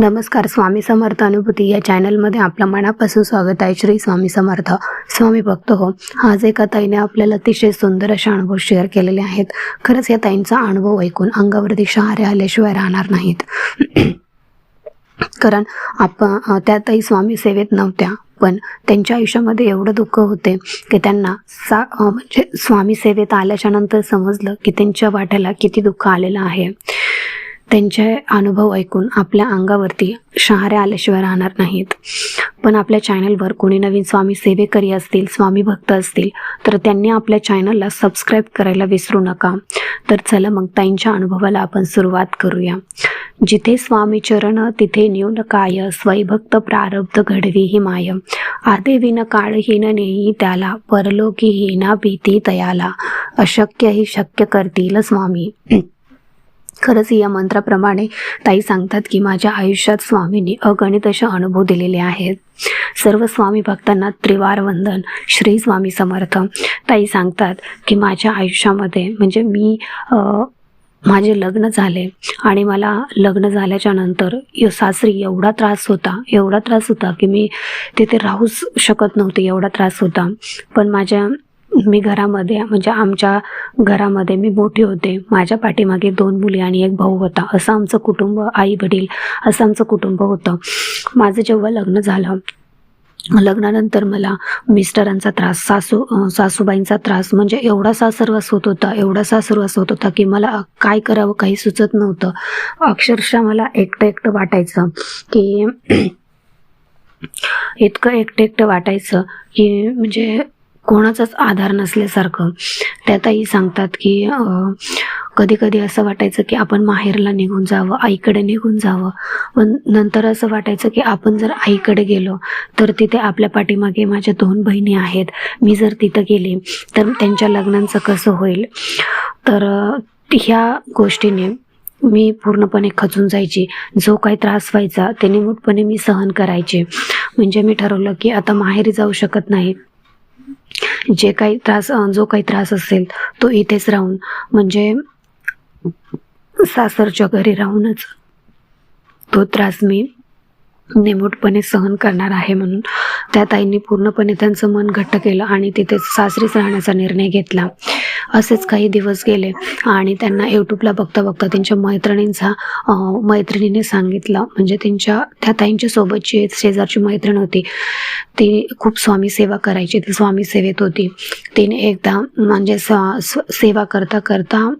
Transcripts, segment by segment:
नमस्कार स्वामी समर्थ अनुभूती या चॅनलमध्ये आपलं मनापासून स्वागत आहे श्री स्वामी समर्थ. स्वामी भक्त हो आज एका ताईने आपल्याला अतिशय सुंदर असे अनुभव शेअर केलेले आहेत. खरंच या ताईंचा अनुभव ऐकून अंगावरती शहारे आल्याशिवाय राहणार नाहीत. कारण आपण त्या ताई स्वामी सेवेत नव्हत्या पण त्यांच्या आयुष्यामध्ये एवढं दुःख होते की त्यांना सा म्हणजे स्वामी सेवेत आल्याच्यानंतर समजलं की त्यांच्या वाट्याला किती दुःख आलेलं आहे. त्यांचे अनुभव ऐकून आपल्या अंगावरती शहाऱ्या आल्याशिवाय राहणार नाहीत. पण आपल्या चॅनलवर कोणी नवीन स्वामी सेवेकरी असतील स्वामी भक्त असतील तर त्यांनी आपल्या चॅनलला सबस्क्राईब करायला विसरू नका. तर चला मग ताईंच्या अनुभवाला आपण सुरुवात करूया. जिथे स्वामी चरण तिथे न्यून काय स्वयंभक्त प्रारब्ध घडवी ही माय. आदेविन काळहीन नेई त्याला परलोकी ना भीती तयाला अशक्य ही शक्य करतील स्वामी. खरंच या मंत्राप्रमाणे ताई सांगतात की माझ्या आयुष्यात स्वामींनी अगणित असे अनुभव दिलेले आहेत. सर्व स्वामी भक्तांना त्रिवार वंदन. श्री स्वामी समर्थ. ताई सांगतात की माझ्या आयुष्यामध्ये म्हणजे मी माझे लग्न झाले आणि मला लग्न झाल्याच्यानंतर य- सासरी एवढा त्रास होता एवढा त्रास होता की मी तिथे राहूच शकत नव्हते एवढा त्रास होता. पण माझ्या मी घरामध्ये म्हणजे आमच्या घरामध्ये मी मोठी होते. माझ्या पाठीमागे दोन मुली आणि एक भाऊ होता. असं आमचं कुटुंब आई वडील असं आमचं कुटुंब होतं. माझं जेव्हा लग्न झालं लग्नानंतर मला मिस्टरांचा त्रास सासू सासूबाईंचा त्रास म्हणजे एवढा सासरवास होत होता एवढा सासरवास होत होता की मला काय करावं काही सुचत नव्हतं. अक्षरशः मला एकटं एकटं वाटायचं की इतकं एकटं एकटं वाटायचं की म्हणजे कोणाचाच आधार नसल्यासारखं. त्यातही सांगतात की कधी कधी असं वाटायचं की आपण माहेरला निघून जावं आईकडे निघून जावं. पण नंतर असं वाटायचं की आपण जर आईकडे गेलो तर तिथे आपल्या पाठीमागे माझ्या दोन बहिणी आहेत. मी जर तिथं गेली तर त्यांच्या लग्नांचं कसं होईल? तर ह्या गोष्टीने मी पूर्णपणे खचून जायची. जो काही त्रास व्हायचा ते निमूटपणे मी सहन करायचे. म्हणजे मी ठरवलं की आता माहेरी जाऊ शकत नाही. जे काही त्रास जो काही त्रास असेल तो इथेच राहून म्हणजे सासरच्या घरी राहूनच तो त्रास मी निमूटपणे सहन करणार आहे म्हणून. त्या ताईंनी पूर्णपणे त्यांचं मन घट्ट केलं आणि तिथेच सासरीच राहण्याचा निर्णय घेतला. असेच काही दिवस गेले आणि त्यांना यूट्यूबला बघता बघता त्यांच्या मैत्रिणींचा मैत्रिणीने सांगितलं. म्हणजे त्यांच्या त्या ताईंच्या सोबतची शेजारची मैत्रीण होती. ती खूप स्वामी सेवा करायची. ती स्वामी सेवेत होती. तिने एकदा म्हणजे स- स- सेवा करता करता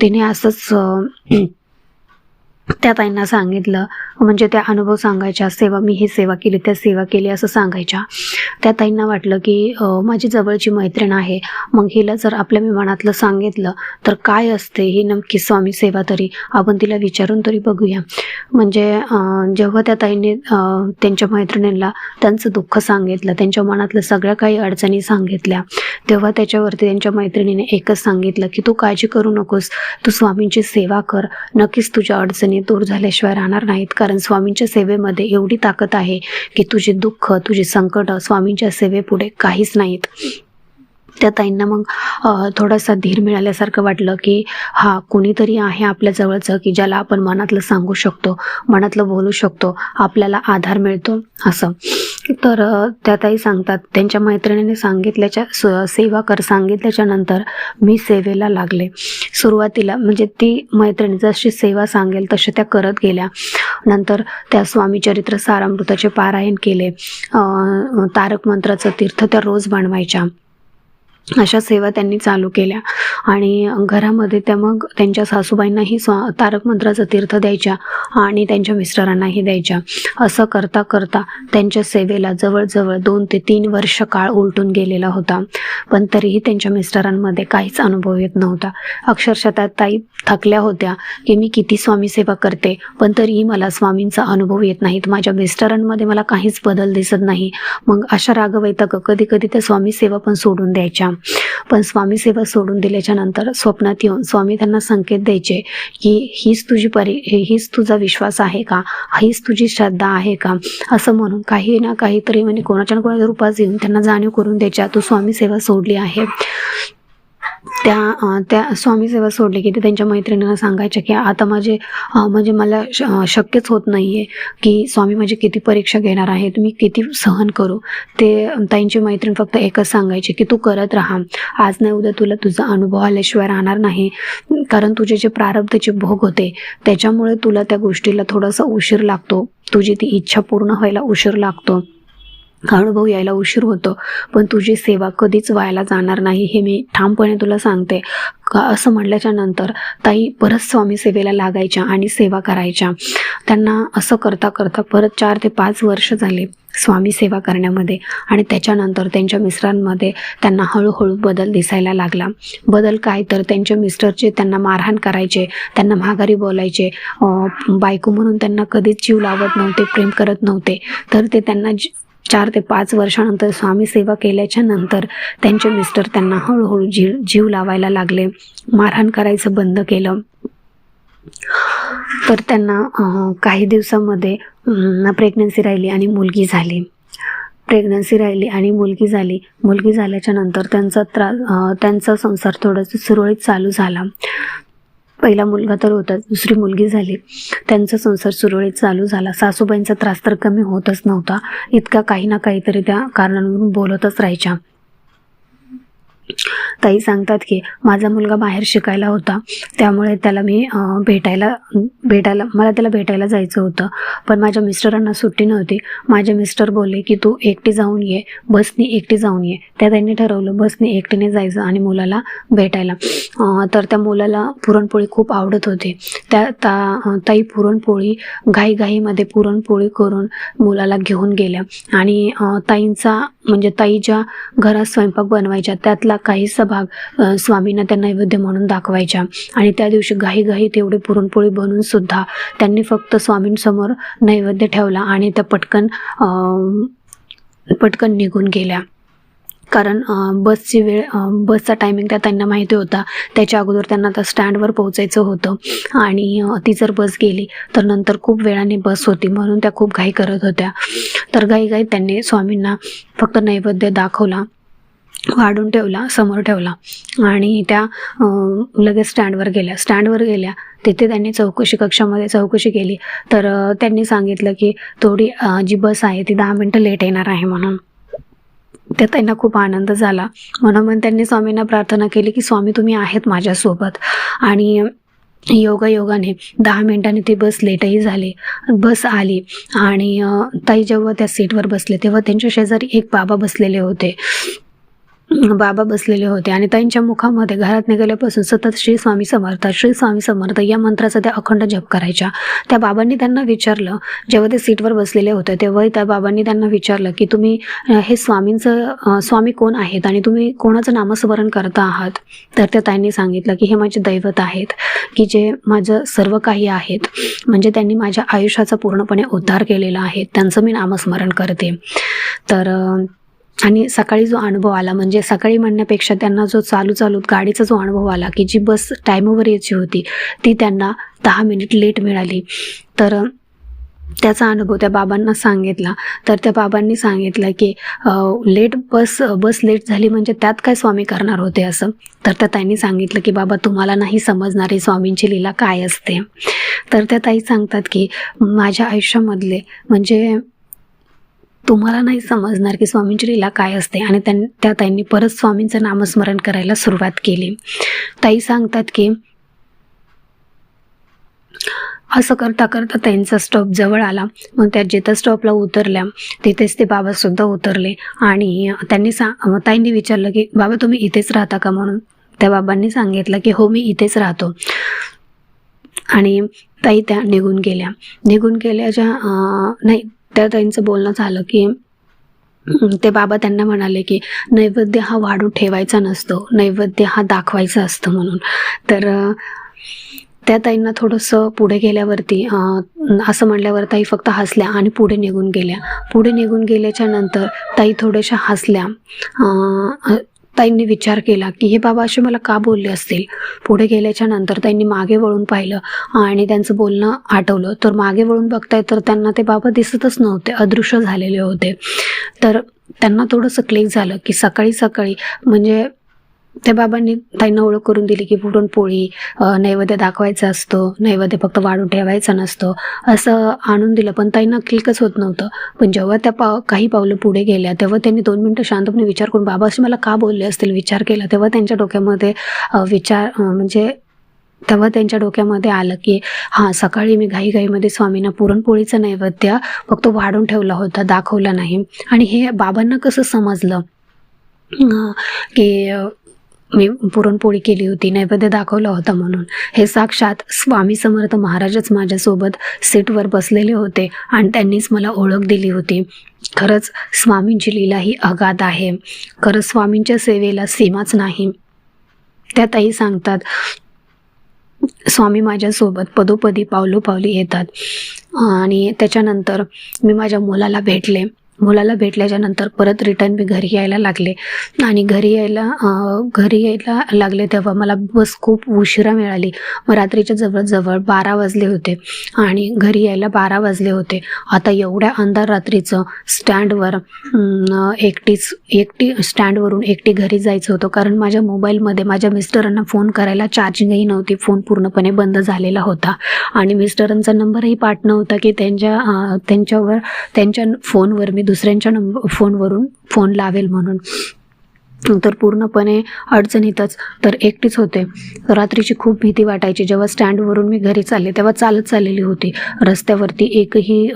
तिने असंच त्या ताईंना सांगितलं. म्हणजे त्या अनुभव सांगायच्या सेवा मी ही सेवा केली त्या सेवा केली असं सांगायच्या. त्या ताईंना वाटलं की माझी जवळची मैत्रीण आहे. मग हिला जर आपल्या मी मनातलं सांगितलं तर काय असते ही नक्की स्वामी सेवा तरी? आपण तिला विचारून तरी बघूया. म्हणजे जेव्हा त्या ताईंनी त्यांच्या मैत्रिणींना त्यांचं दुःख सांगितलं त्यांच्या मनातलं सगळ्या काही अडचणी सांगितल्या तेव्हा त्याच्यावरती त्यांच्या मैत्रिणीने एकच सांगितलं की तू काळजी करू नकोस. तू स्वामींची सेवा कर. नक्कीच तुझ्या अडचणी दूर झाल्याशिवाय राहणार नाहीत. कारण स्वामींच्या सेवेमध्ये एवढी ताकद आहे की तुझे दुःख तुझे संकट स्वामींच्या सेवेपुढे काहीच नाहीत. त्या ताईंना मग थोडासा धीर मिळाल्यासारखं वाटलं की हा कुणीतरी आहे आपल्या जवळचं की ज्याला आपण मनातलं सांगू शकतो मनातलं बोलू शकतो आपल्याला आधार मिळतो असं. तर त्या ताई सांगतात त्यांच्या मैत्रिणीने सांगितल्याच्या स- सेवा कर सांगितल्याच्या नंतर मी सेवेला लागले. सुरुवातीला म्हणजे ती मैत्रिणी जशी सेवा सांगेल तसे त्या करत गेल्या. नंतर त्या स्वामी चरित्र सारामृताचे पारायण केले. तारक मंत्राचं तीर्थ त्या रोज बनवायच्या. अशा सेवा त्यांनी चालू केल्या. आणि घरामध्ये त्या मग त्यांच्या सासूबाईंनाही स्वा तारक मंत्राचं तीर्थ द्यायच्या आणि त्यांच्या मिस्टरांनाही द्यायच्या. असं करता करता त्यांच्या सेवेला जवळजवळ दोन ते तीन वर्ष काळ उलटून गेलेला होता. पण तरीही त्यांच्या मिस्टरांमध्ये काहीच अनुभव येत नव्हता. अक्षरशः त्या ताई थकल्या होत्या की मी किती स्वामी सेवा करते पण तरीही मला स्वामींचा अनुभव येत नाहीत माझ्या मिस्टरांमध्ये मला काहीच बदल दिसत नाही. मग अशा रागवैतक कधी कधी त्या स्वामी सेवा पण सोडून द्यायच्या. पण स्वामी सेवा सोडून दिल्याच्या नंतर स्वप्नात येऊन स्वामी त्यांना संकेत द्यायचे की हीच तुझी परी हे- हीच तुझा विश्वास आहे का? हीच तुझी श्रद्धा आहे का? असं म्हणून काही ना काहीतरी म्हणजे कोणाच्या ना कोणाच्या रूपात येऊन त्यांना जाणीव करून द्यायच्या. तू स्वामी सेवा सोडली आहे. त्या त्या स्वामी सेवा सोडली की ते त्यांच्या मैत्रिणींना सांगायच्या की आता माझे म्हणजे मला श शक्यच होत नाही आहे की स्वामी माझी किती परीक्षा घेणार आहे तुम्ही किती सहन करू. ते त्यांची ताईंची मैत्रीण फक्त एकच सांगायची की तू करत राहा. आज नाही उद्या तुला तुझा अनुभव आल्याशिवाय राहणार नाही. कारण तुझे जे प्रारब्धचे भोग होते त्याच्यामुळे तुला त्या गोष्टीला थोडासा उशीर लागतो. तुझी ती इच्छा पूर्ण व्हायला उशीर लागतो. अनुभव यायला उशीर होतो. पण तुझी सेवा कधीच व्हायला जाणार नाही हे मी ठामपणे तुला सांगते. का असं म्हटल्याच्या नंतर ताई परत स्वामी सेवेला लागायच्या आणि सेवा करायच्या. त्यांना असं करता करता परत चार ते पाच वर्ष झाले स्वामी सेवा करण्यामध्ये आणि त्याच्यानंतर त्यांच्या मिस्टरांमध्ये त्यांना हळूहळू बदल दिसायला लागला. बदल काय तर त्यांच्या मिस्टरचे त्यांना मारहाण करायचे त्यांना माघारी बोलायचे. बायको म्हणून त्यांना कधीच जीव लावत नव्हते प्रेम करत नव्हते. तर ते त्यांना चार ते पाच वर्षानंतर स्वामी सेवा केल्याच्यानंतर त्यांचे मिस्टर त्यांना हळूहळू जीव जीव लावायला लागले. मारहाण करायचं बंद केलं. तर त्यांना काही दिवसामध्ये प्रेग्नन्सी राहिली आणि मुलगी झाली. प्रेग्नन्सी राहिली आणि मुलगी झाली. मुलगी झाल्याच्यानंतर त्यांचा त्रास त्यांचा संसार थोडासा सुरळीत चालू झाला. पहिला मुलगा तर होता दुसरी मुलगी झाली. त्यांचा संसार सुरळीत चालू झाला. सासूबाईंचा त्रास तर कमी होतच नव्हता. इतका काही ना काहीतरी त्या कारणांवरून बोलतच राहायच्या. ताई सांगतात की माझा मुलगा बाहेर शिकायला होता. त्यामुळे त्याला मी भेटायला भेटायला मला त्याला भेटायला जायचं होतं. पण माझ्या मिस्टरांना सुट्टी नव्हती. माझे मिस्टर बोलले की तू एकटी जाऊन ये बसनी एकटी जाऊन ये. त्या त्यांनी ठरवलं बसने एकटीने जायचं आणि मुलाला भेटायला. तर त्या मुलाला पुरणपोळी खूप आवडत होती. त्या ता ताई पुरणपोळी घाईघाईमध्ये पुरणपोळी करून मुलाला घेऊन गेल्या. आणि ताईंचा म्हणजे ताई ज्या घरात स्वयंपाक बनवायच्या त्यातला काही सभा भाग स्वामींना त्या नैवेद्य म्हणून दाखवायच्या. आणि त्या दिवशी घाई तेवढे पुरणपोळी बनवून सुद्धा त्यांनी फक्त स्वामींसमोर नैवेद्य ठेवला आणि त्या पटकन पटकन निघून गेल्या. कारण बसची वेळ बसचा टायमिंग त्या त्यांना माहिती होता. त्याच्या अगोदर त्यांना आता स्टँडवर पोहोचायचं होतं. आणि ती जर बस गेली तर नंतर खूप वेळाने बस होती म्हणून त्या खूप घाई करत होत्या. तर घाईघाईत त्यांनी स्वामींना फक्त नैवेद्य दाखवला. वाढून ठेवला समोर ठेवला. आणि त्या लगेच स्टँडवर गेल्या. स्टँडवर गेल्या तिथे त्यांनी चौकशी कक्षामध्ये चौकशी केली. तर त्यांनी सांगितलं की थोडी जी बस आहे ती दहा मिनटं लेट येणार आहे म्हणून. त्यात त्यांना खूप आनंद झाला. म्हणून मग त्यांनी स्वामींना प्रार्थना केली की स्वामी तुम्ही आहेत माझ्यासोबत. आणि योगा योगाने दहा मिनिटांनी ती बस लेटही झाली. बस आली. आणि ताई जेव्हा त्या सीटवर बसले तेव्हा त्यांच्या शेजारी एक बाबा बसलेले होते. बाबा बसलेले होते आणि त्यांच्या मुखामध्ये घरात निघाल्यापासून सतत श्री स्वामी समर्थ श्री स्वामी समर्थ या मंत्राचा त्या अखंड जप करायच्या. त्या बाबांनी त्यांना विचारलं जेव्हा ते सीटवर बसलेले होते तेव्हाही त्या बाबांनी त्यांना विचारलं की तुम्ही हे स्वामींचं स्वामी कोण आहेत आणि तुम्ही कोणाचं नामस्मरण करता आहात? तर त्या त्यांनी सांगितलं की हे माझे दैवत आहेत की जे माझं सर्व काही आहेत म्हणजे त्यांनी माझ्या आयुष्याचा पूर्णपणे उद्धार केलेला आहे त्यांचं मी नामस्मरण करते. तर आणि सकाळी जो अनुभव आला म्हणजे सकाळी म्हणण्यापेक्षा त्यांना जो चालू चालू गाडीचा जो अनुभव आला की जी बस टायमावर यायची होती ती त्यांना दहा मिनिट लेट मिळाली. तर त्याचा अनुभव त्या बाबांना सांगितला. तर त्या बाबांनी सांगितलं की लेट बस बस लेट झाली म्हणजे त्यात काय स्वामी करणार होते असं? तर त्या ताईंनी सांगितलं की बाबा तुम्हाला नाही समजणारी स्वामींची लीला काय असते. तर त्या ताई सांगतात की माझ्या आयुष्यामधले म्हणजे तुम्हाला नाही समजणार की स्वामींची लीला काय असते. आणि त्यां त्या ताईंनी परत स्वामींचं नामस्मरण करायला सुरुवात केली. ताई सांगतात की असं करता करता त्यांचा स्टॉप जवळ आला. मग त्या जिथं स्टॉपला उतरल्या तिथेच ते बाबासुद्धा उतरले. आणि त्यांनी सा ताईंनी विचारलं की बाबा तुम्ही इथेच राहता का म्हणून? त्या बाबांनी सांगितलं की हो मी इथेच राहतो. आणि ताई त्या निघून गेल्या. निघून गेल्याच्या नाही त्या ताईंचं बोलणं झालं की ते बाबा त्यांना म्हणाले की नैवेद्य हा वाढून ठेवायचा नसतो. नैवेद्य हा दाखवायचा असतं म्हणून. तर त्या ताईंना थोडंसं पुढे गेल्यावरती असं म्हणल्यावर ताई फक्त हसल्या आणि पुढे निघून गेल्या. पुढे निघून गेल्याच्यानंतर ताई थोड्याशा हसल्या. ताईंनी विचार केला की हे बाबा असे मला का बोलले असतील? पुढे गेल्याच्यानंतर त्यांनी मागे वळून पाहिलं आणि त्यांचं बोलणं आठवलं. तर मागे वळून बघताय तर त्यांना ते बाबा दिसतच नव्हते अदृश्य झालेले होते. तर त्यांना थोडंसं क्लिक झालं की सकाळी सकाळी म्हणजे त्या बाबांनी ताईंना ओळख करून दिली की पुरणपोळी नैवेद्य दाखवायचा असतो नैवेद्य फक्त वाढून ठेवायचा नसतो असं आणून दिलं. पण ताईंना क्लिकच होत नव्हतं. पण जेव्हा त्या पा काही पावलं पुढे गेल्या तेव्हा त्यांनी दोन मिनटं शांतपणे विचार करून बाबा असे मला का बोलले असतील? विचार केला. तेव्हा त्यांच्या डोक्यामध्ये विचार म्हणजे तेव्हा त्यांच्या डोक्यामध्ये आलं की हां सकाळी मी घाईघाईमध्ये स्वामींना पुरणपोळीचं नैवेद्य फक्त वाढून ठेवला होता दाखवला नाही. आणि हे बाबांना कसं समजलं? की मी पुरणपोळी केली होती नैवेद्य दाखवला होता म्हणून. हे साक्षात स्वामी समर्थ महाराजच माझ्यासोबत सीटवर बसलेले होते आणि त्यांनीच मला ओळख दिली होती. खरंच स्वामींची लीला ही अगाध आहे. खरंच स्वामींच्या सेवेला सीमाच नाही. त्यातही सांगतात स्वामी माझ्यासोबत पदोपदी पावलोपावली येतात. आणि त्याच्यानंतर मी माझ्या मुलाला भेटले. मुलाला भेटल्याच्या नंतर परत रिटर्न मी घरी यायला लागले. आणि घरी यायला घरी यायला लागले तेव्हा मला बस खूप उशिरा मिळाली. मग रात्रीच्या जवळजवळ बारा वाजले होते. आणि घरी यायला बारा वाजले होते. आता एवढ्या अंधार रात्रीचं स्टँडवर एकटीच एकटी स्टँडवरून एकटी घरी जायचं होतं. कारण माझ्या मोबाईलमध्ये माझ्या मिस्टरांना फोन करायला चार्जिंगही नव्हती. फोन पूर्णपणे बंद झालेला होता. आणि मिस्टरांचा नंबरही पाठ नव्हता की त्यांच्या त्यांच्यावर त्यांच्या फोनवर मी दुसऱ्यांच्या नंबर फोनवरून फोन लावेल म्हणून. तर पूर्णपणे अडचणीतच तर एकटीच होते. रात्रीची खूप भीती वाटायची. जेव्हा स्टँडवरून मी घरी चालले तेव्हा चालत चाललेली होती. रस्त्यावरती एकही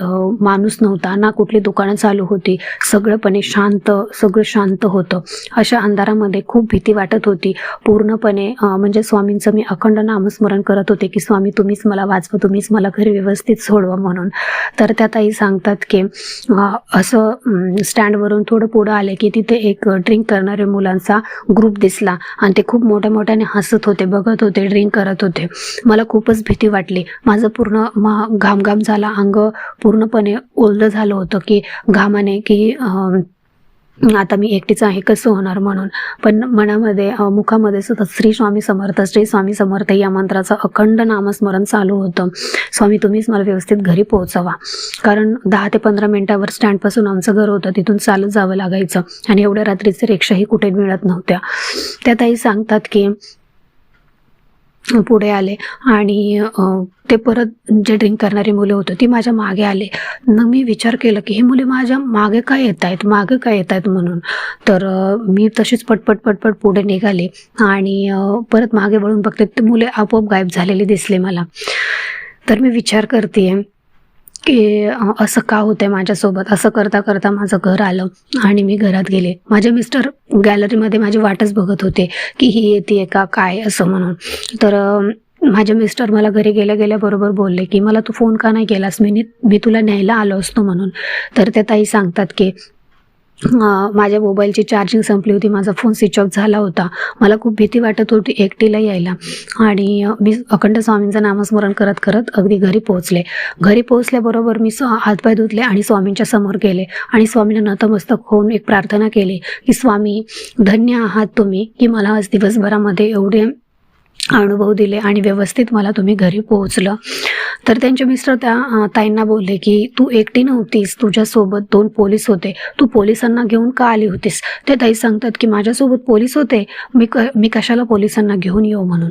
माणूस नव्हता. ना कुठली दुकानं चालू होती. सगळंपणे शांत सगळं शांत होतं. अशा अंधारामध्ये खूप भीती वाटत होती. पूर्णपणे म्हणजे स्वामींचं मी अखंड नामस्मरण करत होते की स्वामी तुम्हीच मला वाचवा. तुम्हीच मला घरी व्यवस्थित सोडवा म्हणून. तर त्या ताई सांगतात की असं स्टँडवरून थोडं पुढं आले की तिथे एक ड्रिंक करणारे मुलांचा ग्रुप दिसला. आणि ते खूप मोठ्या मोठ्याने हसत होते बघत होते ड्रिंक करत होते. मला खूपच भीती वाटली. माझं पूर्ण मा घामघाम झाला. अंग पूर्णपणे ओलं झालं होतं की घामाने की आता मी एकटीच आहे कसं होणार म्हणून. पण मनामध्ये मुखामध्ये सुद्धा श्री स्वामी समर्थ श्री स्वामी समर्थ या मंत्राचं अखंड नामस्मरण चालू होतं. स्वामी तुम्हीच मला व्यवस्थित घरी पोहोचवा. कारण दहा ते पंधरा मिनिटावर स्टँडपासून आमचं घर होतं तिथून चालत जावं लागायचं. आणि एवढ्या रात्रीचे रिक्षाही कुठे मिळत नव्हत्या. त्या ताई सांगतात की पुढे आले. आणि ते परत जे ड्रिंक करणारी मुलं होती ती माझ्या मागे आले. न मी विचार केला की हे मुले माझ्या मागे काय येत आहेत मागे काय येत आहेत म्हणून? तर मी तशीच पटपट पटपट पुढे निघाले. आणि परत मागे वळून बघते ते मुले आपोआप गायब झालेली दिसले मला. तर मी विचार करते की असं का होतंय माझ्यासोबत? असं करता करता माझं घर आलं आणि मी घरात गेले. माझे मिस्टर गॅलरीमध्ये माझी वाटच बघत होते की ही येते का काय असं म्हणून. तर माझ्या माझे मिस्टर मला घरी गेल्या गेल्याबरोबर बोलले की मला तू फोन का नाही केलास? मी मी तुला न्यायला आलो असतो म्हणून. तर त्या ताई सांगतात की माझ्या मोबाईलची चार्जिंग संपली होती. माझा फोन स्विच ऑफ झाला होता. मला खूप भीती वाटत होती एकटीला यायला. आणि मी अखंड स्वामींचं नामस्मरण करत करत अगदी घरी पोहोचले. घरी पोहोचल्याबरोबर मी हातपाय धुतले आणि स्वामींच्या समोर गेले. आणि स्वामींना नतमस्तक होऊन एक प्रार्थना केली की स्वामी धन्य आहात तुम्ही की मला आज दिवसभरामध्ये एवढे अनुभव दिले आणि व्यवस्थित मला तुम्ही घरी पोहोचलं. तर त्यांचे मिस्टर त्या ताईंना बोलले की तू एकटी नव्हतीस तुझ्यासोबत दोन पोलीस होते. तू पोलिसांना घेऊन का आली होतीस? ते ताई सांगतात की माझ्यासोबत पोलीस होते. मी क मी कशाला पोलिसांना घेऊन येऊ म्हणून?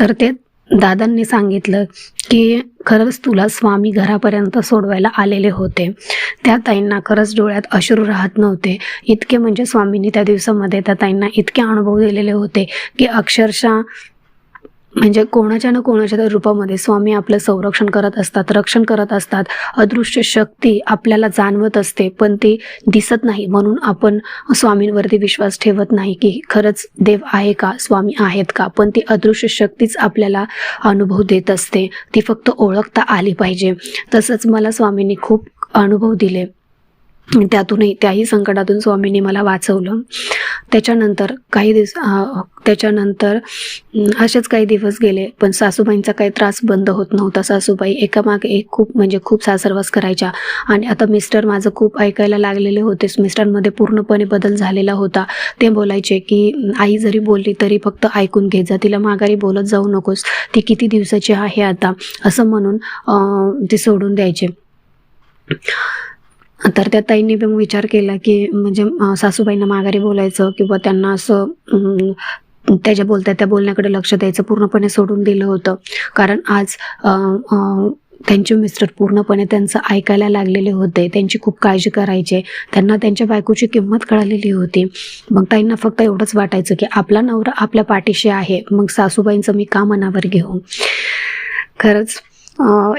तर ते दादांनी सांगितलं की खरंच तुला स्वामी घरापर्यंत सोडवायला आलेले होते. त्या ताईंना खरंच डोळ्यात अश्रू राहत नव्हते. इतके म्हणजे स्वामींनी त्या दिवसामध्ये त्या ताईंना इतके अनुभव दिलेले होते की अक्षरशः म्हणजे कोणाच्या ना कोणाच्या तर रूपामध्ये स्वामी आपलं संरक्षण करत असतात रक्षण करत असतात. अदृश्य शक्ती आपल्याला जाणवत असते पण ती दिसत नाही. म्हणून आपण स्वामींवरती विश्वास ठेवत नाही की खरंच देव आहे का स्वामी आहेत का? पण ती अदृश्य शक्तीच आपल्याला अनुभव देत असते. ती फक्त ओळखता आली पाहिजे. तसंच मला स्वामींनी खूप अनुभव दिले. त्यातूनही त्याही संकटातून स्वामींनी मला वाचवलं. त्याच्यानंतर काही दिवस त्याच्यानंतर असेच काही दिवस गेले पण सासूबाईंचा काही त्रास बंद होत नव्हता. सासूबाई एकामागे एक खूप म्हणजे खूप सासरवास करायच्या. आणि आता मिस्टर माझं खूप ऐकायला लागलेले होतेच मिस्टरमध्ये पूर्णपणे बदल झालेला होता. ते बोलायचे की आई जरी बोलली तरी फक्त ऐकून घे. जा तिला माघारी बोलत जाऊ नकोस ती किती दिवसाची आहे आता? असं म्हणून ते सोडून द्यायचे. तर त्या ताईंनी पण विचार केला की म्हणजे सासूबाईंना माघारी बोलायचं किंवा त्यांना असं त्या त्याच्या बोलतात त्या बोलण्याकडे लक्ष द्यायचं पूर्णपणे सोडून दिलं होतं. कारण आज त्यांचे मिस्टर पूर्णपणे त्यांचं ऐकायला लागलेले होते. त्यांची खूप काळजी करायचे. त्यांना त्यांच्या बायकोची किंमत कळालेली होती. मग ताईंना फक्त एवढंच वाटायचं की आपला नवरा आपल्या पाठीशी आहे. मग सासूबाईंचं मी का मनावर घेऊ? खरंच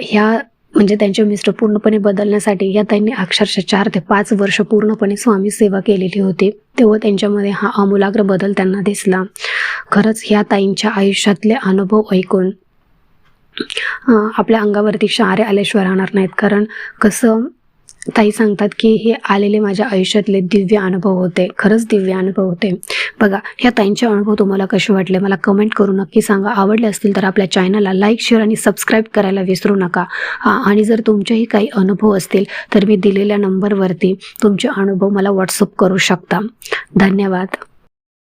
ह्या म्हणजे त्यांचे मिस्टर पूर्णपणे बदलण्यासाठी या ताईंनी अक्षरशः चार ते पाच वर्ष पूर्णपणे स्वामी सेवा केलेली होती. तेव्हा त्यांच्यामध्ये हा आमूलाग्र बदल त्यांना दिसला. खरंच ह्या ताईंच्या आयुष्यातले अनुभव ऐकून आपल्या अंगावरती शहारे आल्याशिवाय राहणार नाहीत. कारण कसं ताई सांगतात की हे आलेले माझ्या आयुष्यातले दिव्य अनुभव होते. खरंच दिव्य अनुभव होते. बघा ह्या ताईंचे अनुभव तुम्हाला कसे वाटले? मला कमेंट करून नक्की सांगा. आवडले असतील तर आपल्या चॅनलला लाईक शेअर आणि सबस्क्राईब करायला विसरू नका. आणि जर तुमचेही काही अनुभव असतील तर मी दिलेल्या नंबरवरती तुमचे अनुभव मला व्हॉट्सअप करू शकता. धन्यवाद.